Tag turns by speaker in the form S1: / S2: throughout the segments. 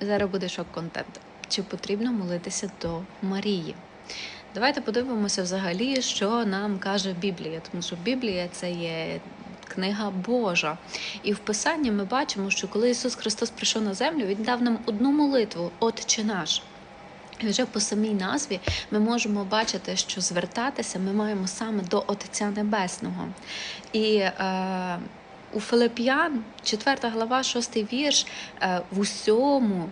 S1: зараз буде шок-контент. Чи потрібно молитися до Марії? Давайте подивимося взагалі, що нам каже Біблія, тому що Біблія це є книга Божа. І в Писанні ми бачимо, що коли Ісус Христос прийшов на землю, Він дав нам одну молитву Отче наш. І вже по самій назві ми можемо бачити, що звертатися ми маємо саме до Отця Небесного. І е, у Филип'ян, 4 глава, 6 вірш, е, в усьому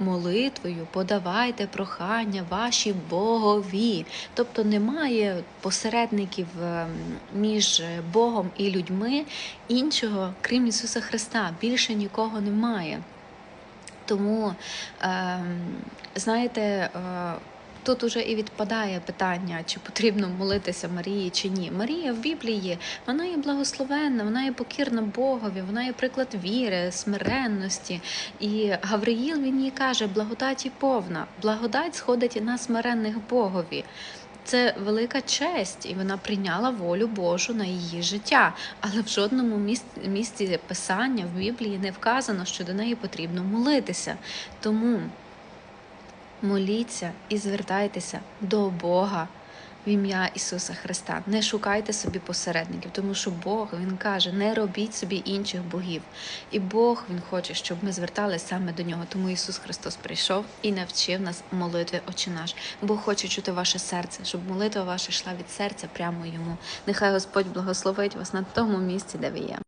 S1: молитвою подавайте прохання ваші Богові. Тобто немає посередників е, між Богом і людьми іншого, крім Ісуса Христа. Більше нікого немає. Тому, е, знаєте, е, тут уже і відпадає питання, чи потрібно молитися Марії чи ні. Марія в Біблії вона є благословенна, вона є покірна Богові, вона є приклад віри, смиренності. І Гавриїл він їй каже: благодаті повна, благодать сходить на смиренних Богові. Це велика честь, і вона прийняла волю Божу на її життя. Але в жодному місці, писання в Біблії не вказано, що до неї потрібно молитися. Тому моліться і звертайтеся до Бога в ім'я Ісуса Христа. Не шукайте собі посередників, тому що Бог Він каже: не робіть собі інших богів. І Бог Він хоче, щоб ми зверталися саме до нього. Тому Ісус Христос прийшов і навчив нас молитві Отче наш. Бог хоче чути ваше серце, щоб молитва ваша йшла від серця прямо йому. Нехай Господь благословить вас на тому місці, де ви є.